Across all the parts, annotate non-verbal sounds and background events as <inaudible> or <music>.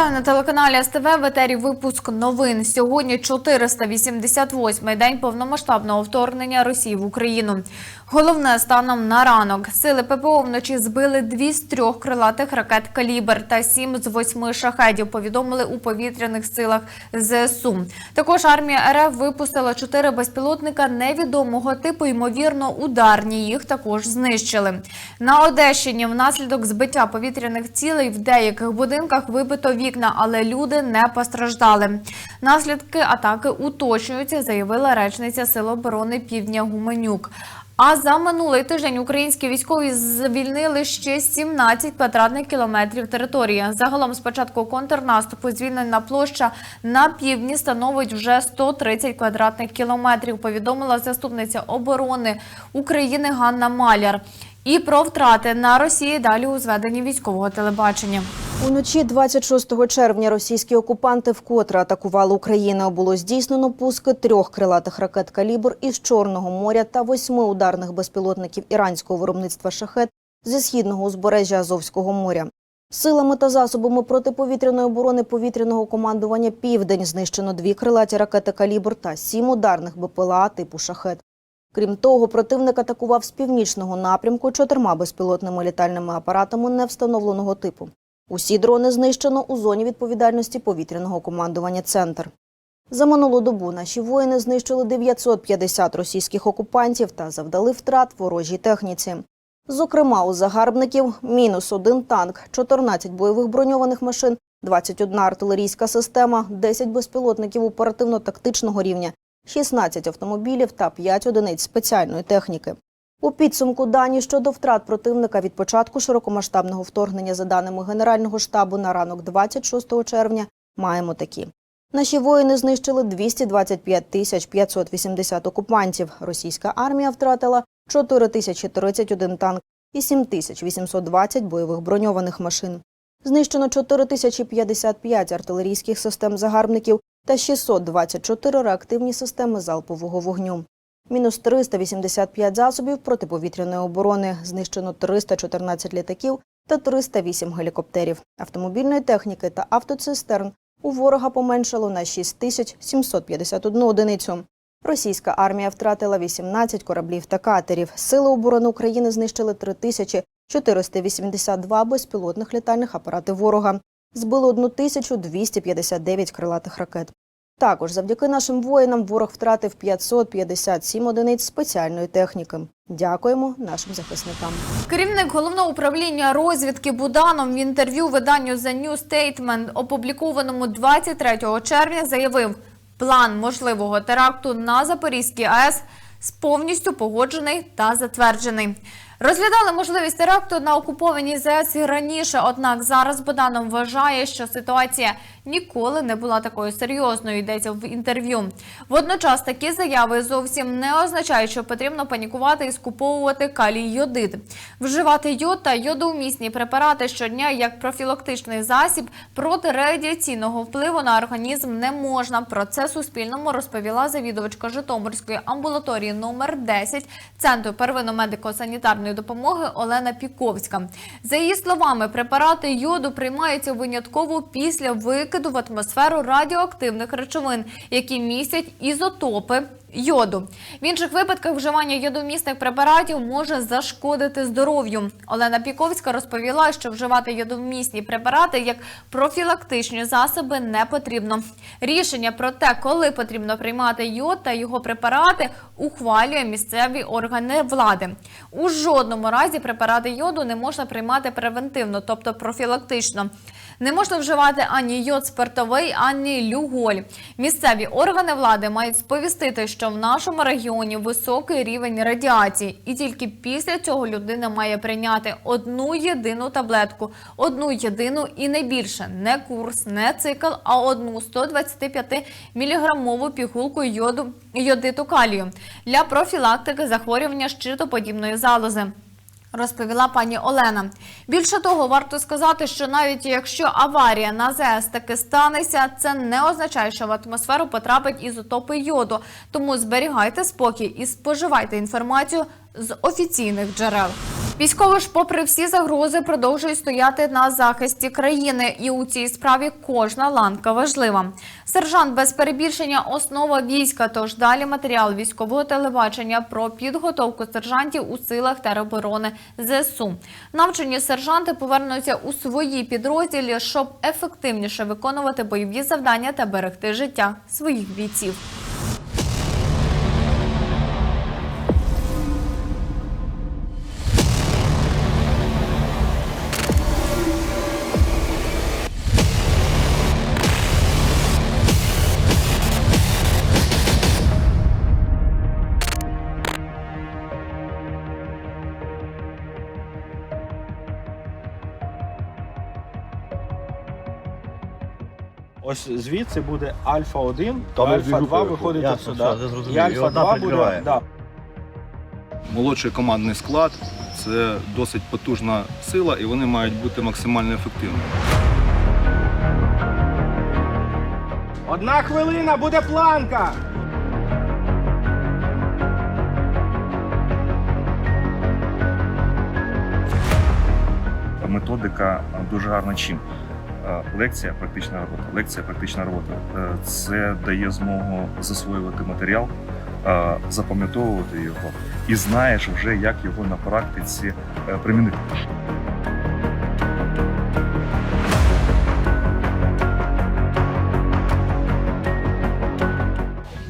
Вітаю на телеканалі СТВ в етері випуск новин. Сьогодні 488-й день повномасштабного вторгнення Росії в Україну. Головне станом на ранок. Сили ППО вночі збили дві з трьох крилатих ракет «Калібр» та сім з восьми шахедів, повідомили у повітряних силах ЗСУ. Також армія РФ випустила чотири безпілотника невідомого типу, ймовірно, ударні. Їх також знищили. На Одещині внаслідок збиття повітряних цілей в деяких будинках вибито вікна, але люди не постраждали. Наслідки атаки уточнюються, заявила речниця Сил оборони Півдня Гуменюк. А за минулий тиждень українські військові звільнили ще 17 квадратних кілометрів території. Загалом з початку контрнаступу звільнена площа на півдні становить вже 130 квадратних кілометрів. Повідомила заступниця оборони України Ганна Маляр. І про втрати на Росії далі у зведенні військового телебачення. Уночі 26 червня російські окупанти вкотре атакували Україну. Було здійснено пуски трьох крилатих ракет «Калібр» із Чорного моря та восьми ударних безпілотників іранського виробництва «Шахет» зі східного узбережжя Азовського моря. Силами та засобами протиповітряної оборони повітряного командування «Південь» знищено дві крилаті ракети «Калібр» та сім ударних БПЛА типу «Шахет». Крім того, противник атакував з північного напрямку чотирма безпілотними літальними апаратами невстановленого типу. Усі дрони знищено у зоні відповідальності повітряного командування «Центр». За минулу добу наші воїни знищили 950 російських окупантів та завдали втрат ворожій техніці. Зокрема, у загарбників мінус один танк, 14 бойових броньованих машин, 21 артилерійська система, 10 безпілотників оперативно-тактичного рівня, 16 автомобілів та 5 одиниць спеціальної техніки. У підсумку дані щодо втрат противника від початку широкомасштабного вторгнення за даними Генерального штабу на ранок 26 червня маємо такі. Наші воїни знищили 225 тисяч 580 окупантів. Російська армія втратила 4 тисячі 31 танк і 7 тисяч 820 бойових броньованих машин. Знищено 4 тисячі 55 артилерійських систем загарбників та 624 реактивні системи залпового вогню. Мінус 385 засобів протиповітряної оборони, знищено 314 літаків та 308 гелікоптерів, автомобільної техніки та автоцистерн. У ворога поменшало на 6751 одиницю. Російська армія втратила 18 кораблів та катерів. Сили оборони України знищили 3482 безпілотних літальних апарати ворога. Збили 1259 крилатих ракет. Також завдяки нашим воїнам ворог втратив 557 одиниць спеціальної техніки. Дякуємо нашим захисникам. Керівник головного управління розвідки Буданов в інтерв'ю виданню The New Statement, опублікованому 23 червня, заявив, план можливого теракту на Запорізькій АЕС повністю погоджений та затверджений. Розглядали можливість теракту на окупованій ЗС і раніше, однак зараз Богданом вважає, що ситуація ніколи не була такою серйозною. Йдеться в інтерв'ю. Водночас такі заяви зовсім не означають, що потрібно панікувати і скуповувати калій йодид. Вживати йод та йодоумісні препарати щодня як профілактичний засіб проти радіаційного впливу на організм не можна. Про це Суспільному розповіла завідувачка Житомирської амбулаторії номер 10 Центру первинно-медико-санітарної допомоги Олена Піковська. За її словами, препарати йоду приймаються винятково після викиду в атмосферу радіоактивних речовин, які містять ізотопи. Йоду в інших випадках вживання йодомісних препаратів може зашкодити здоров'ю. Олена Піковська розповіла, що вживати йодомісні препарати як профілактичні засоби не потрібно. Рішення про те, коли потрібно приймати йод та його препарати, ухвалює місцеві органи влади. У жодному разі препарати йоду не можна приймати превентивно, тобто профілактично. Не можна вживати ані йод спиртовий, ані люголь. Місцеві органи влади мають сповістити, що в нашому регіоні високий рівень радіації, і тільки після цього людина має прийняти одну єдину таблетку, одну єдину і не більше, не курс, не цикл, а одну 125 міліграмову пігулку йоду йодиту калію для профілактики захворювання щитоподібної залози. Розповіла пані Олена. Більше того, варто сказати, що навіть якщо аварія на ЗС таки станеться, це не означає, що в атмосферу потрапить ізотопи йоду. Тому зберігайте спокій і споживайте інформацію з офіційних джерел. Військові ж, попри всі загрози, продовжують стояти на захисті країни, і у цій справі кожна ланка важлива. Сержант без перебільшення основа війська. Тож далі матеріал військового телебачення про підготовку сержантів у силах тероборони ЗСУ. Навчені сержанти повернуться у свої підрозділі, щоб ефективніше виконувати бойові завдання та берегти життя своїх бійців. Ось звідси буде альфа 1, Там альфа дві 2 групи виходить Ясно, сюди. все. І альфа І одна 2 буде. Да. Молодший командний склад це досить потужна сила, і вони мають бути максимально ефективними. Одна хвилина буде планка. Методика дуже гарна чим. Е, Лекція, практична робота. Лекція, практична робота. Е, Це дає змогу засвоювати матеріал, е, запам'ятовувати його і знаєш вже, як його на практиці примінити. –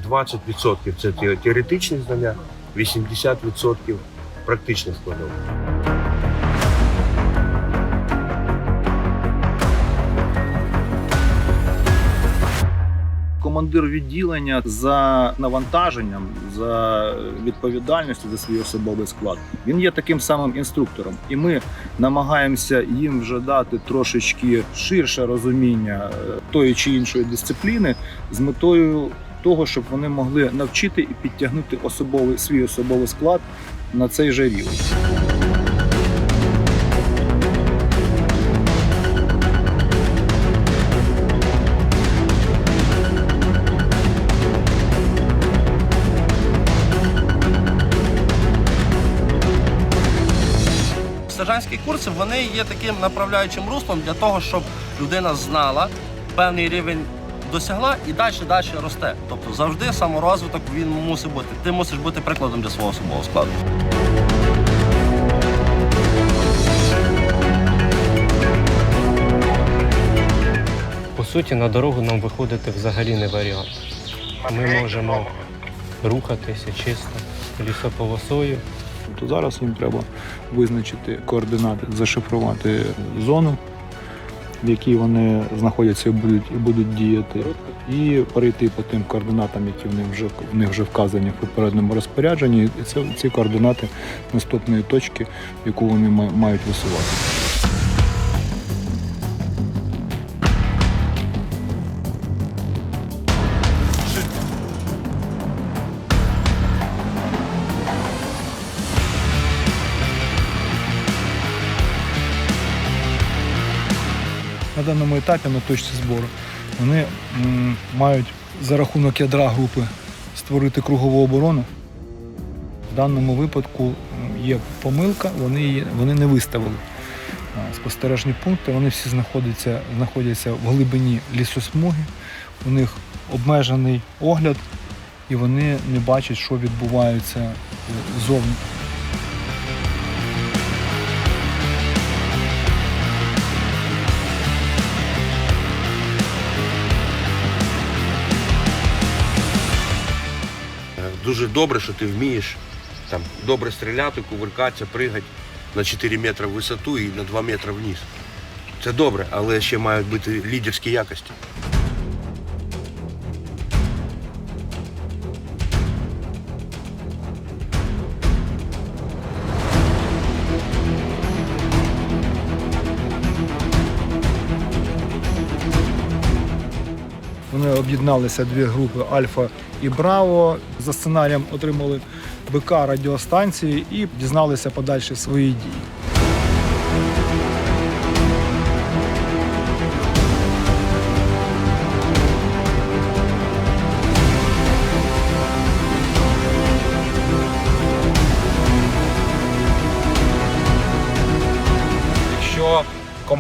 20% це те- теоретичні знання, 80% практичних складових. Командир відділення за навантаженням, за відповідальністю за свій особовий склад. Він є таким самим інструктором, і ми намагаємося їм вже дати трошечки ширше розуміння е, тої чи іншої дисципліни з метою того, щоб вони могли навчити і підтягнути особовий свій особовий склад на цей же рівень. Сержантські курси вони є таким направляючим руслом для того, щоб людина знала певний рівень досягла і далі далі росте. Тобто завжди саморозвиток він мусить бути. Ти мусиш бути прикладом для свого особового складу. По суті, на дорогу нам виходити взагалі не варіант. Ми можемо рухатися чисто лісополосою. То зараз їм треба визначити координати, зашифрувати зону, в якій вони знаходяться і будуть, і будуть діяти, і перейти по тим координатам, які в них вже в них вже вказані в попередньому розпорядженні. І це ці координати наступної точки, яку вони мають висувати. Даному етапі на точці збору вони мають за рахунок ядра групи створити кругову оборону. В даному випадку є помилка, вони, вони не виставили спостережні пункти. Вони всі знаходяться, знаходяться в глибині лісосмуги, у них обмежений огляд, і вони не бачать, що відбувається е, зовні. Дуже добре, що ти вмієш там добре стріляти, кувыркатися, пригати на 4 метри в висоту і на 2 метри вниз. Це добре, але ще мають бути лідерські якості. Об'єдналися дві групи Альфа і Браво. За сценарієм отримали БК радіостанції і дізналися подальші свої дії.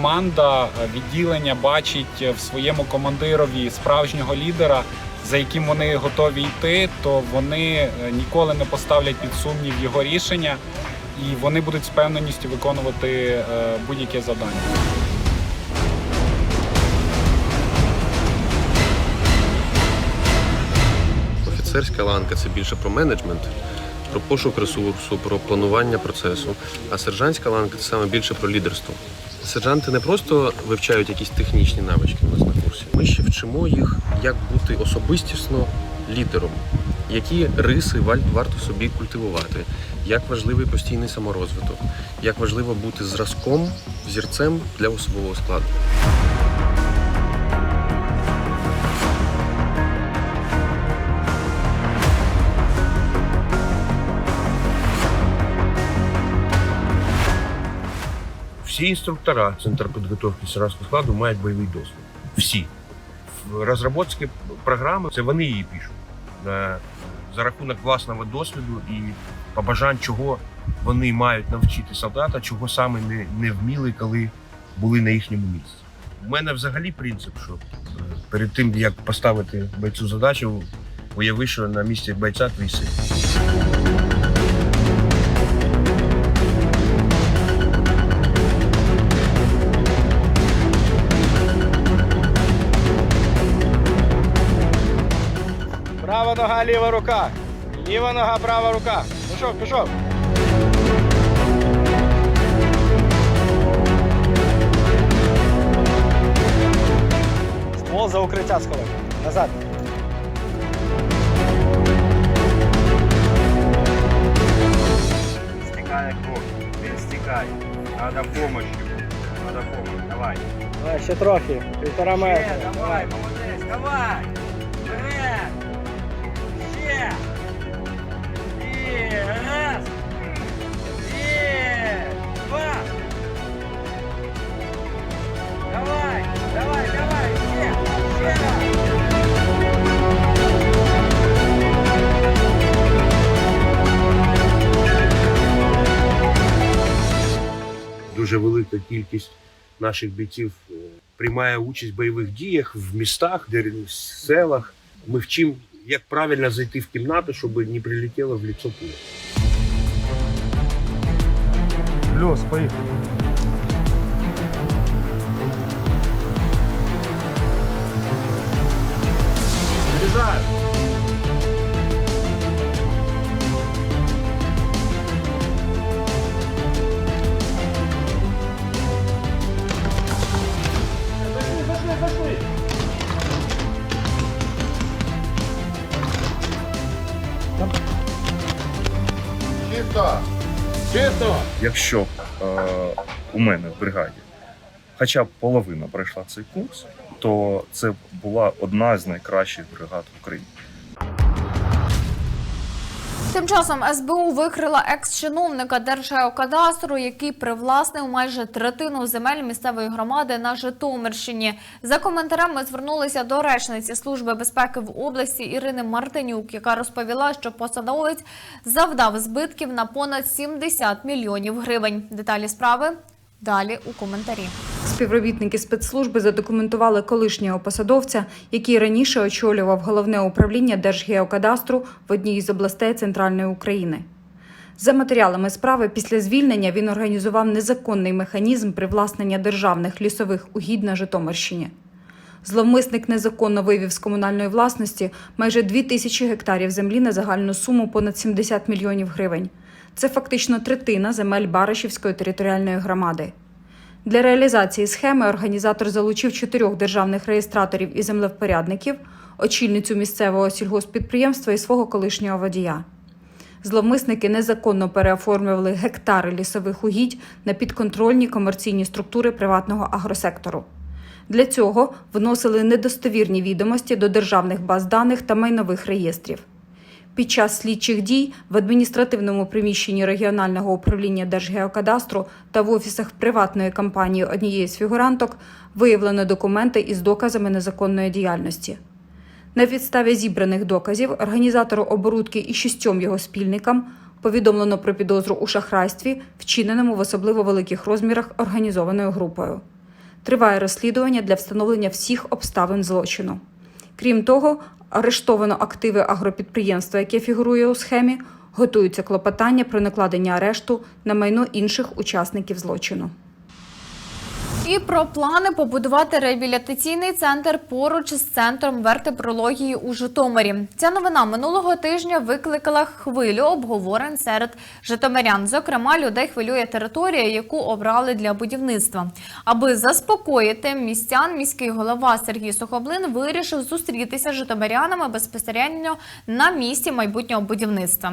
Команда е, відділення бачить в своєму командирові справжнього лідера, за яким вони готові йти, то вони е, ніколи не поставлять під сумнів його рішення, і вони будуть з певненістю виконувати е, будь-яке завдання. Офіцерська ланка це більше про менеджмент, про пошук ресурсу, про планування процесу. А сержантська ланка це саме більше про лідерство. Сержанти не просто вивчають якісь технічні навички у нас на курсі. Ми ще вчимо їх, як бути особистісно лідером, які риси варто собі культивувати, як важливий постійний саморозвиток, як важливо бути зразком, взірцем для особового складу. Всі інструктора Центр підготовки сержантського складу мають бойовий досвід. Всі. В розробці програми це вони її пишуть. За, за рахунок власного досвіду і побажань, чого вони мають навчити солдата, чого саме не, не вміли, коли були на їхньому місці. У мене взагалі принцип, що е, перед тим, як поставити бойцю задачу, уяви, що на місці бойця твій син. Нога, ліва рука. Ліва нога, права рука. Пішов, пішов. Ствол за укриття сховай. Назад. Стекает кровь, він стікає. Надо помощью. Надо помощь. Давай. Давай, ще трохи. Півтора метра. давай, молодець, давай. Дуже велика кількість наших бійців е, приймає участь в бойових діях в містах, де в селах. Ми вчимо, як правильно зайти в кімнату, щоб не прилетіло в лицо пуля. Плюс, поїхали. Якщо е, у мене в бригаді хоча б половина пройшла цей курс, то це була одна з найкращих бригад в Україні. Тим часом СБУ викрила екс-чиновника Держгеокадастру, який привласнив майже третину земель місцевої громади на Житомирщині. За коментарем ми звернулися до речниці Служби безпеки в області Ірини Мартинюк, яка розповіла, що посадовець завдав збитків на понад 70 мільйонів гривень. Деталі справи далі у коментарі. Співробітники спецслужби задокументували колишнього посадовця, який раніше очолював головне управління Держгеокадастру в одній із областей Центральної України. За матеріалами справи, після звільнення він організував незаконний механізм привласнення державних лісових угідь на Житомирщині. Зловмисник незаконно вивів з комунальної власності майже 2 тисячі гектарів землі на загальну суму понад 70 мільйонів гривень. Це фактично третина земель Баришівської територіальної громади. Для реалізації схеми організатор залучив чотирьох державних реєстраторів і землевпорядників, очільницю місцевого сільгоспідприємства і свого колишнього водія. Зловмисники незаконно переоформлювали гектари лісових угідь на підконтрольні комерційні структури приватного агросектору. Для цього вносили недостовірні відомості до державних баз даних та майнових реєстрів. Під час слідчих дій в адміністративному приміщенні регіонального управління Держгеокадастру та в офісах приватної компанії однієї з фігуранток виявлено документи із доказами незаконної діяльності. На підставі зібраних доказів організатору оборудки і шістьом його спільникам Повідомлено про підозру у шахрайстві, вчиненому в особливо великих розмірах організованою групою. Триває розслідування для встановлення всіх обставин злочину. Крім того, арештовано активи агропідприємства, яке фігурує у схемі, готуються клопотання про накладення арешту на майно інших учасників злочину. І про плани побудувати реабілітаційний центр поруч з центром вертебрології у Житомирі. Ця новина минулого тижня викликала хвилю обговорень серед житомирян. Зокрема, людей хвилює територія, яку обрали для будівництва. Аби заспокоїти містян, міський голова Сергій Сухоблин вирішив зустрітися з житомирянами безпосередньо на місці майбутнього будівництва.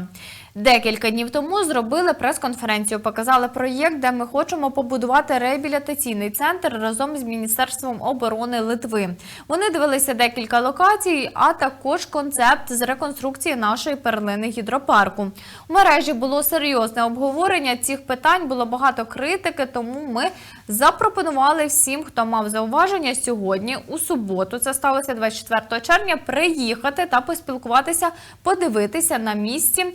Декілька днів тому зробили прес-конференцію, показали проєкт, де ми хочемо побудувати реабілітаційний центр разом з Міністерством оборони Литви. Вони дивилися декілька локацій, а також концепт з реконструкції нашої перлини гідропарку. У мережі було серйозне обговорення цих питань, було багато критики, тому ми запропонували всім, хто мав зауваження сьогодні, у суботу, це сталося 24 червня, приїхати та поспілкуватися, подивитися на місці.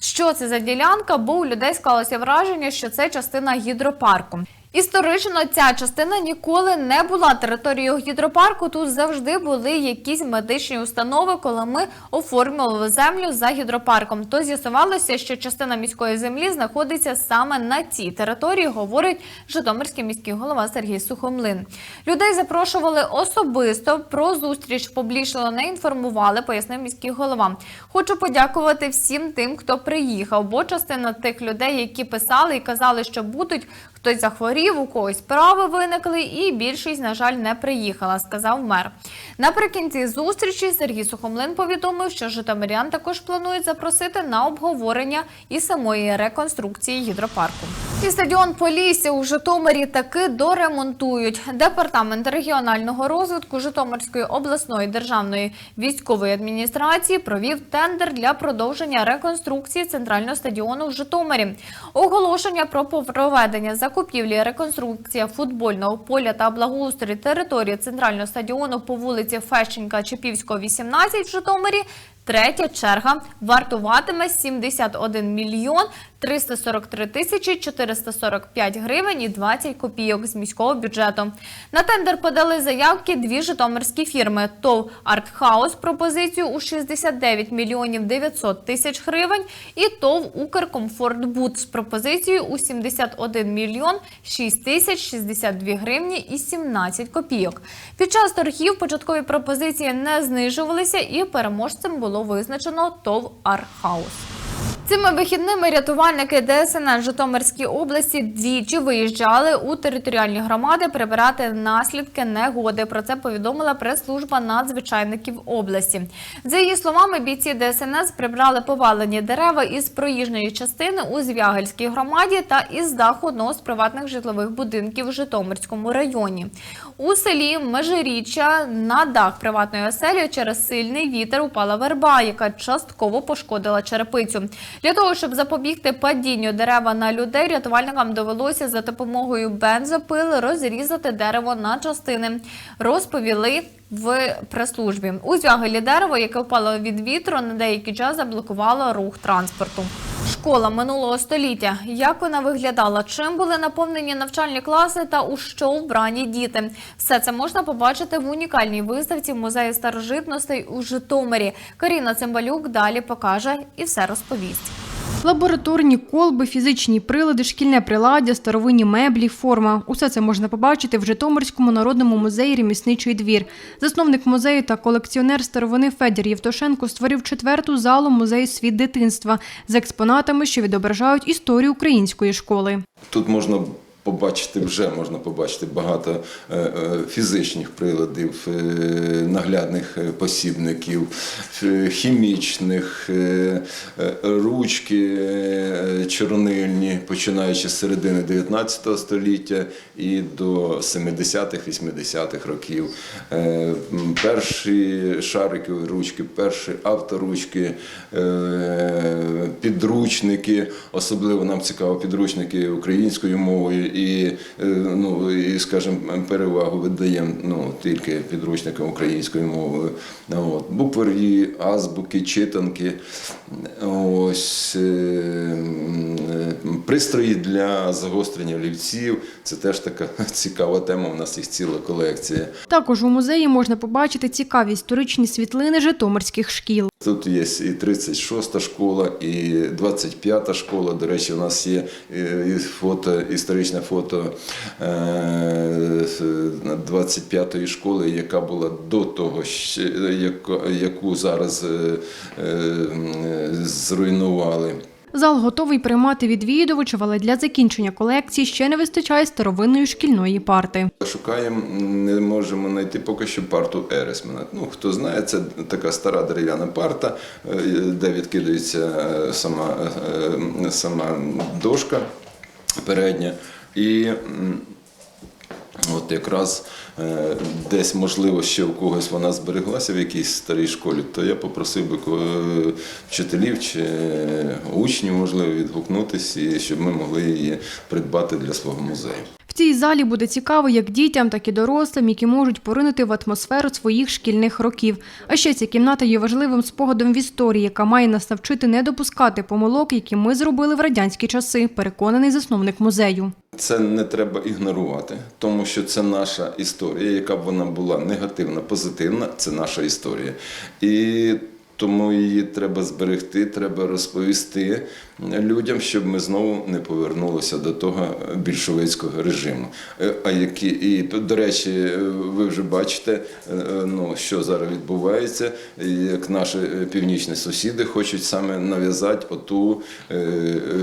Що це за ділянка? Бо у людей склалося враження, що це частина гідропарку. Історично ця частина ніколи не була територією гідропарку. Тут завжди були якісь медичні установи, коли ми оформлювали землю за гідропарком. То з'ясувалося, що частина міської землі знаходиться саме на цій території, говорить Житомирський міський голова Сергій Сухомлин. Людей запрошували особисто про зустріч публічно не інформували, пояснив міський голова. Хочу подякувати всім тим, хто приїхав, бо частина тих людей, які писали і казали, що будуть, хтось захворів, у когось справи виникли, і більшість, на жаль, не приїхала, сказав мер. Наприкінці зустрічі Сергій Сухомлин повідомив, що житомирян також планують запросити на обговорення і самої реконструкції гідропарку. І стадіон Полісся у Житомирі таки доремонтують. Департамент регіонального розвитку Житомирської обласної державної військової адміністрації провів тендер для продовження реконструкції центрального стадіону в Житомирі. Оголошення про проведення закупівлі, реконструкція футбольного поля та благоустрій території центрального стадіону по вулиці Фещенка Чепівського, 18 в Житомирі. Третя черга вартуватиме 71 мільйон 343 тисячі 445 гривень і 20 копійок з міського бюджету. На тендер подали заявки дві житомирські фірми. ТОВ «Артхаус» пропозицію у 69 мільйонів 900 тисяч гривень і ТОВ «Укркомфортбуд» з пропозицією у 71 мільйон 6 тисяч 62 гривні і 17 копійок. Під час торгів початкові пропозиції не знижувалися і переможцем було визначено ТОВ «Архаус». Цими вихідними рятувальники ДСНС Житомирській області двічі виїжджали у територіальні громади прибирати наслідки негоди. Про це повідомила прес-служба надзвичайників області. За її словами, бійці ДСНС прибрали повалені дерева із проїжджої частини у Звягельській громаді та із даху одного з приватних житлових будинків у Житомирському районі. У селі Межиріччя на дах приватної оселі через сильний вітер упала верба, яка частково пошкодила черепицю. Для того, щоб запобігти падінню дерева на людей, рятувальникам довелося за допомогою бензопили розрізати дерево на частини. Розповіли в прес-службі. У звягелі дерево, яке впало від вітру, на деякий час заблокувало рух транспорту. Школа минулого століття. Як вона виглядала? Чим були наповнені навчальні класи та у що вбрані діти? Все це можна побачити в унікальній виставці в музеї старожитностей у Житомирі. Каріна Цимбалюк далі покаже і все розповість. Лабораторні колби, фізичні прилади, шкільне приладдя, старовинні меблі, форма. Усе це можна побачити в Житомирському народному музеї «Ремісничий двір». Засновник музею та колекціонер старовини Федір Євтошенко створив четверту залу музею світ дитинства з експонатами, що відображають історію української школи. Тут можна побачити вже можна побачити багато е, е, фізичних приладів, е, наглядних посібників, хімічних, ручки чорнильні, починаючи з середини 19 століття і до 70-х-80-х років. Е, Перші шарикові ручки, перші авторучки, підручники, особливо нам цікаво підручники українською мовою і, е, ну, і скажімо, перевагу віддаємо ну, тільки підручникам української мови. От. Букварі, азбуки, читанки, ось, е, е, пристрої для загострення олівців. Це теж така <laughs> цікава тема. У нас їх ціла колекція. Також у музеї можна побачити цікаві історичні світлини житомирських шкіл. Тут є і 36-та школа, і 25-та школа. До речі, у нас є фото, історичне фото е, з 25-ї школи, яка була до того, яку, зараз е, е, зруйнували. Зал готовий приймати відвідувачів, але для закінчення колекції ще не вистачає старовинної шкільної парти. Шукаємо, не можемо знайти поки що парту Ересмена. Ну, хто знає, це така стара дерев'яна парта, е, де відкидається е, сама, е, сама дошка передня. І от якраз е, десь, можливо, ще у когось вона збереглася в якійсь старій школі, то я попросив би ко- вчителів чи е, учнів, можливо, відгукнутися, щоб ми могли її придбати для свого музею. В цій залі буде цікаво як дітям, так і дорослим, які можуть поринути в атмосферу своїх шкільних років. А ще ця кімната є важливим спогадом в історії, яка має нас навчити не допускати помилок, які ми зробили в радянські часи, переконаний засновник музею. Це не треба ігнорувати, тому що це наша історія, яка б вона була негативна, позитивна, це наша історія. І тому її треба зберегти, треба розповісти людям, щоб ми знову не повернулися до того більшовицького режиму. Е, А які і до речі, е, ви вже бачите, е, ну що зараз відбувається, як наші північні сусіди хочуть саме нав'язати оту,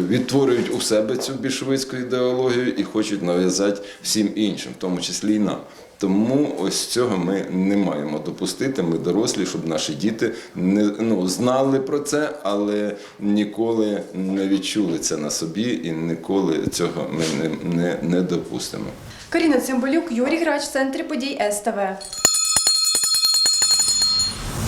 відтворюють у себе цю більшовицьку ідеологію і хочуть нав'язати всім іншим, в тому числі і нам. Тому ось цього ми не маємо допустити. Ми дорослі, щоб наші діти не ну, знали про це, але ніколи не відчули це на собі і ніколи цього ми не, не, не допустимо. Каріна Цимбалюк, Юрій Грач, в центрі подій СТВ.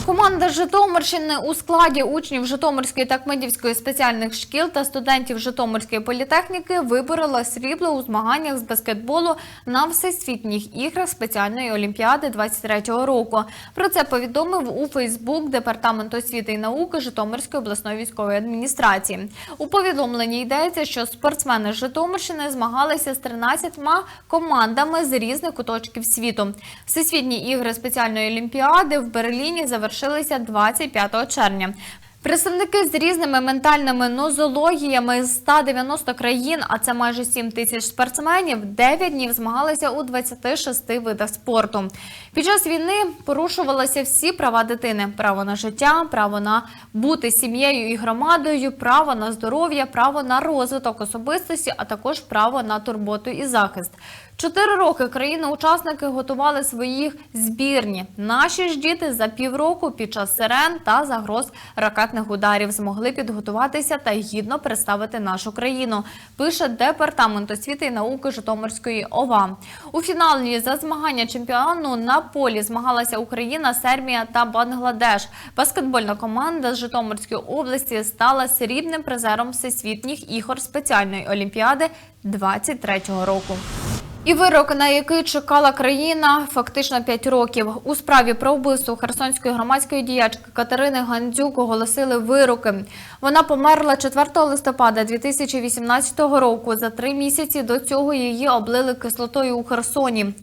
Команда Житомирщини у складі учнів Житомирської та Кмедівської спеціальних шкіл та студентів Житомирської політехніки виборола срібло у змаганнях з баскетболу на всесвітніх іграх спеціальної олімпіади 23-го року. Про це повідомив у Фейсбук департамент освіти і науки Житомирської обласної військової адміністрації. У повідомленні йдеться, що спортсмени Житомирщини змагалися з 13 командами з різних куточків світу. Всесвітні ігри спеціальної олімпіади в Берліні завершилися 25 червня. Представники з різними ментальними нозологіями з 190 країн, а це майже 7 тисяч спортсменів, 9 днів змагалися у 26 видах спорту. Під час війни порушувалися всі права дитини: право на життя, право на бути сім'єю і громадою, право на здоров'я, право на розвиток особистості, а також право на турботу і захист. Чотири роки країни-учасники готували своїх збірні. Наші ж діти за півроку під час сирен та загроз ракетних ударів змогли підготуватися та гідно представити нашу країну. Пише департамент освіти і науки Житомирської ОВА. У фіналі за змагання чемпіону на полі змагалася Україна, Сербія та Бангладеш. Баскетбольна команда з Житомирської області стала срібним призером всесвітніх ігор спеціальної олімпіади 23-го року. І вирок, на який чекала країна, фактично 5 років. У справі про вбивство херсонської громадської діячки Катерини Гандзюк оголосили вироки. Вона померла 4 листопада 2018 року. За три місяці до цього її облили кислотою у Херсоні.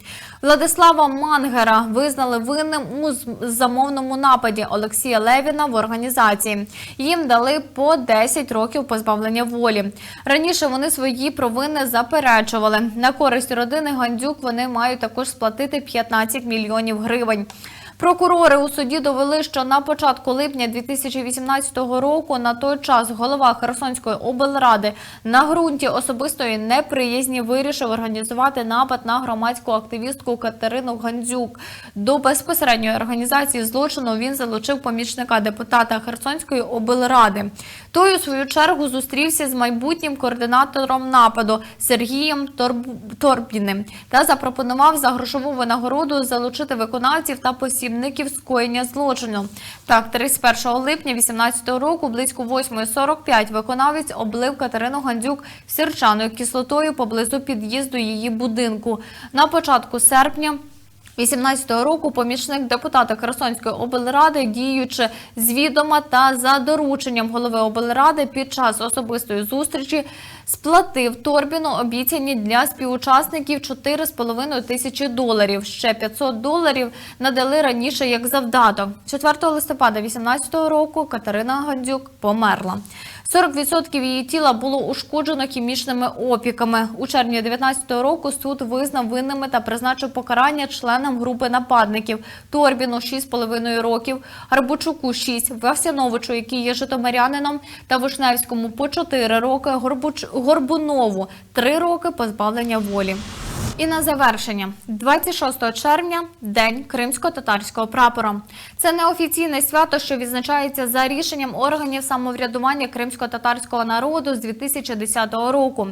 Владислава Мангера визнали винним у замовному нападі Олексія Левіна в організації. Їм дали по 10 років позбавлення волі. Раніше вони свої провини заперечували. На користь родини Гандзюк вони мають також сплатити 15 мільйонів гривень. Прокурори у суді довели, що на початку липня 2018 року на той час голова Херсонської облради на ґрунті особистої неприязні вирішив організувати напад на громадську активістку Катерину Гандзюк. До безпосередньої організації злочину він залучив помічника депутата Херсонської облради. Той у свою чергу зустрівся з майбутнім координатором нападу Сергієм Торб- Торбіним та запропонував за грошову винагороду залучити виконавців та посібників посібників скоєння злочину. Так, 31 липня 2018 року близько 8.45 виконавець облив Катерину Гандзюк сірчаною кислотою поблизу під'їзду її будинку. На початку серпня 18-го року помічник депутата Херсонської облради, діючи з відома та за дорученням голови облради під час особистої зустрічі, сплатив Торбіну обіцяні для співучасників 4,5 тисячі доларів. Ще 500 доларів надали раніше як завдаток. 4 листопада 18-го року Катерина Гандзюк померла. 40% її тіла було ушкоджено хімічними опіками. У червні 19-го року суд визнав винними та призначив покарання членам групи нападників Торбіну 6,5 років, Гарбучуку 6, Васяновичу, який є житомирянином, та Вишневському по 4 роки, Горбуч... Горбунову 3 роки позбавлення волі. І на завершення, 26 червня день кримсько-татарського прапора. Це неофіційне свято, що відзначається за рішенням органів самоврядування кримсько-татарського народу з 2010 року.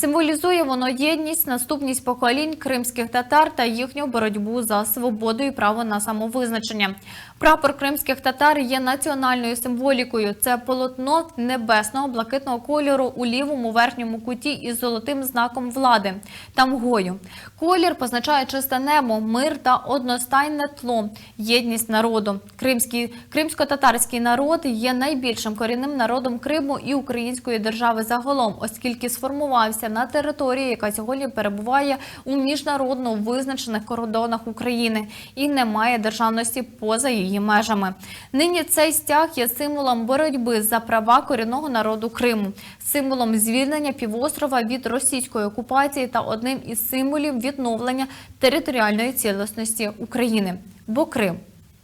Символізує воно єдність, наступність поколінь кримських татар та їхню боротьбу за свободу і право на самовизначення. Прапор кримських татар є національною символікою. Це полотно небесного блакитного кольору у лівому верхньому куті із золотим знаком влади тамгою. Колір позначає чисте небо, мир та одностайне тло, єдність народу. Кримський кримсько-татарський народ є найбільшим корінним народом Криму і української держави загалом, оскільки сформувався на території, яка сьогодні перебуває у міжнародно визначених кордонах України і не має державності поза її межами. Нині цей стяг є символом боротьби за права корінного народу Криму, символом звільнення півострова від російської окупації та одним із символів відновлення територіальної цілісності України. Бо Крим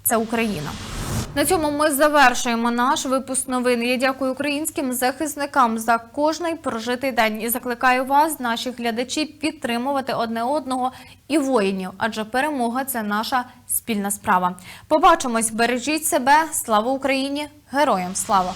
це Україна. На цьому ми завершуємо наш випуск новин. Я дякую українським захисникам за кожний прожитий день і закликаю вас, наші глядачі, підтримувати одне одного і воїнів, адже перемога це наша спільна справа. Побачимось, бережіть себе, слава Україні, героям слава!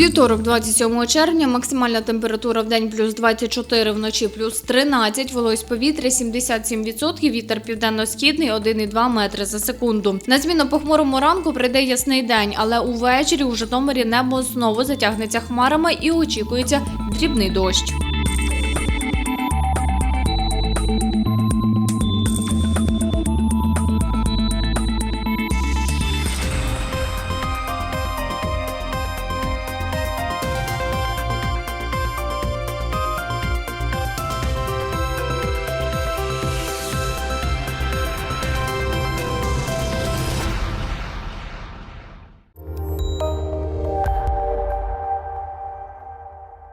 Вівторок, 27 червня, максимальна температура в день плюс 24, вночі плюс 13, вологість повітря 77%, вітер південно-східний 1,2 метри за секунду. На зміну похмурому ранку прийде ясний день, але увечері у Житомирі небо знову затягнеться хмарами і очікується дрібний дощ.